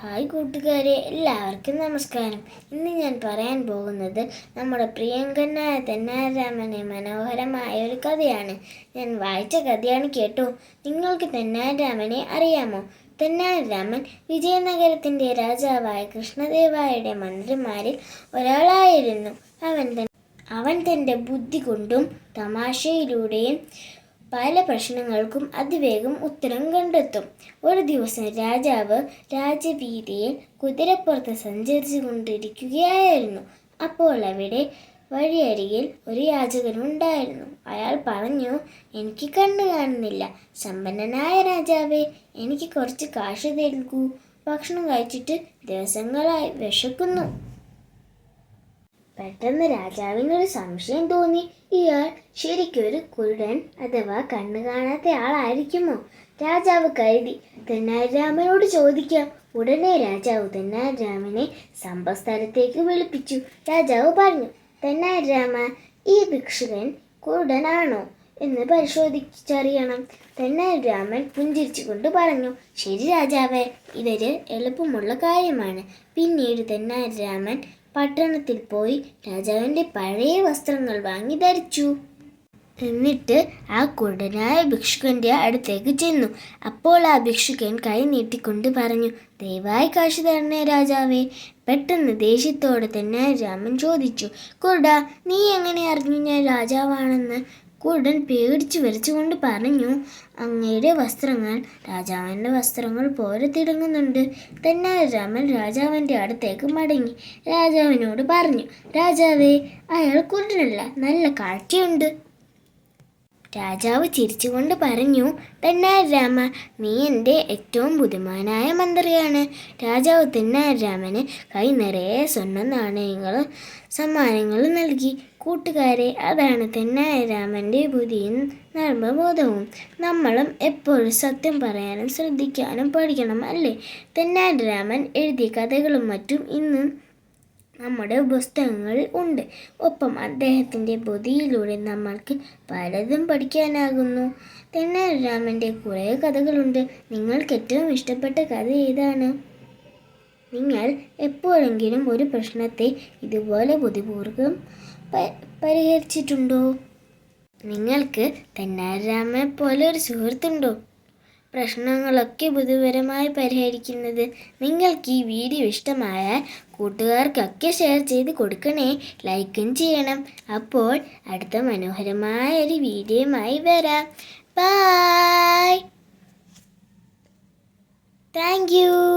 Hi കൂട്ടുകാരെ എല്ലാവർക്കും നമസ്കാരം. ഇന്ന് ഞാൻ പറയാൻ പോകുന്നത് നമ്മുടെ പ്രിയങ്കനായ തെന്നാരാമനെ മനോഹരമായ ഒരു കഥയാണ്. ഞാൻ വായിച്ച കഥയാണ് കേട്ടോ. നിങ്ങൾക്ക് തെന്നാരാമനെ അറിയാമോ? തെന്നാലിരാമൻ വിജയനഗരത്തിന്റെ രാജാവായ കൃഷ്ണദേവായുടെ മന്ത്രിമാരിൽ ഒരാളായിരുന്നു. അവൻ അവൻ തന്റെ ബുദ്ധി കൊണ്ടും തമാശയിലൂടെയും പല പ്രശ്നങ്ങൾക്കും അതിവേഗം ഉത്തരം കണ്ടെത്തും. ഒരു ദിവസം രാജാവ് രാജവീതിയിൽ കുതിരപ്പുറത്ത് സഞ്ചരിച്ചു കൊണ്ടിരിക്കുകയായിരുന്നു അപ്പോൾ അവിടെ വഴിയരികിൽ ഒരു യാചകനുണ്ടായിരുന്നു. അയാൾ പറഞ്ഞു എനിക്ക് കണ്ണു കാണുന്നില്ല. സമ്പന്നനായ രാജാവേ എനിക്ക് കുറച്ച് കാശ് നൽകൂ. ഭക്ഷണം കഴിച്ചിട്ട് ദിവസങ്ങളായി വിശക്കുന്നു. പെട്ടെന്ന് രാജാവിനൊരു സംശയം തോന്നി. ഇയാൾ ശരിക്കൊരു കുരുടൻ അഥവാ കണ്ണു കാണാത്ത ആളായിരിക്കുമോ? രാജാവ് കരുതി. തെന്നാലിരാമനോട് ചോദിക്കാം. ഉടനെ രാജാവ് തെന്നാലിരാമനെ സമ്പസ്ഥലത്തേക്ക് വിളിപ്പിച്ചു. രാജാവ് പറഞ്ഞു തെന്നാലിരാമ ഈ ഭിക്ഷുകൻ കുരുടനാണോ എന്ന് പരിശോധിച്ചറിയണം. തെന്നാലിരാമൻ പുഞ്ചിരിച്ചുകൊണ്ട് പറഞ്ഞു ശരി രാജാവേ ഇവർ എളുപ്പമുള്ള കാര്യമാണ്. പിന്നീട് തെന്നാലിരാമൻ പട്ടണത്തിൽ പോയി രാജാവിന്റെ പഴയ വസ്ത്രങ്ങൾ വാങ്ങി ധരിച്ചു. എന്നിട്ട് ആ കുടനായ ഭിക്ഷുക്കന്റെ അടുത്തേക്ക് ചെന്നു. അപ്പോൾ ആ ഭിക്ഷുക്കൻ കൈ നീട്ടിക്കൊണ്ട് പറഞ്ഞു ദയവായി കാശ് തരണേ രാജാവേ. പെട്ടെന്ന് ദേഷ്യത്തോടെ തന്നെ രാമൻ ചോദിച്ചു കുട നീ എങ്ങനെ അറിഞ്ഞു ഞാൻ രാജാവാണെന്ന്? കുരുടൻ പേടിച്ചു വരച്ചുകൊണ്ട് പറഞ്ഞു അങ്ങയുടെ വസ്ത്രങ്ങൾ രാജാവിന്റെ വസ്ത്രങ്ങൾ പോലെ തിളങ്ങുന്നുണ്ട് തന്നെ രാമൻ രാജാവിന്റെ അടുത്തേക്ക് മടങ്ങി രാജാവിനോട് പറഞ്ഞു. രാജാവേ അയാൾ കുരുടനല്ല നല്ല കാഴ്ചയുണ്ട്. രാജാവ് ചിരിച്ചുകൊണ്ട് പറഞ്ഞു തെന്നാലിരാമ നീ എന്റെ ഏറ്റവും ബുദ്ധിമാനായ മന്ത്രിയാണ്. രാജാവ് തെന്നാലിരാമന് കൈ നിറയെ സ്വർണ നാണയങ്ങളും സമ്മാനങ്ങളും നൽകി. കൂട്ടുകാരെ അതാണ് തന്നെ തെന്നാലിരാമന്റെ ബുദ്ധിയും നർമ്മബോധവും. നമ്മളും എപ്പോഴും സത്യം പറയാനും ശ്രദ്ധിക്കാനും പഠിക്കണം അല്ലേ? തെന്നാലിരാമൻ എഴുതിയ കഥകളും മറ്റും ഇന്ന് നമ്മുടെ പുസ്തകങ്ങളിൽ ഉണ്ട്. ഒപ്പം അദ്ദേഹത്തിന്റെ ബുദ്ധിയിലൂടെ നമ്മൾക്ക് പലതും പഠിക്കാനാകുന്നു. തെന്നാലിരാമന്റെ കുറേ കഥകളുണ്ട്. നിങ്ങൾക്ക് ഏറ്റവും ഇഷ്ടപ്പെട്ട കഥ ഏതാണ്? നിങ്ങൾ എപ്പോഴെങ്കിലും ഒരു പ്രശ്നത്തെ ഇതുപോലെ ബുദ്ധിപൂർവം പരിഹരിച്ചിട്ടുണ്ടോ? നിങ്ങൾക്ക് തെന്നാലിരാമനെ പോലെ ഒരു സുഹൃത്തുണ്ടോ? പ്രശ്നങ്ങളൊക്കെ ബുദ്ധിപരമായി പരിഹരിക്കുന്നത് നിങ്ങൾക്ക് ഈ വീഡിയോ ഇഷ്ടമായാൽ കൂട്ടുകാർക്കൊക്കെ ഷെയർ ചെയ്ത് കൊടുക്കണേ. ലൈക്കും ചെയ്യണം. അപ്പോൾ അടുത്ത മനോഹരമായ ഒരു വീഡിയോയുമായി വരാം. Bye thank you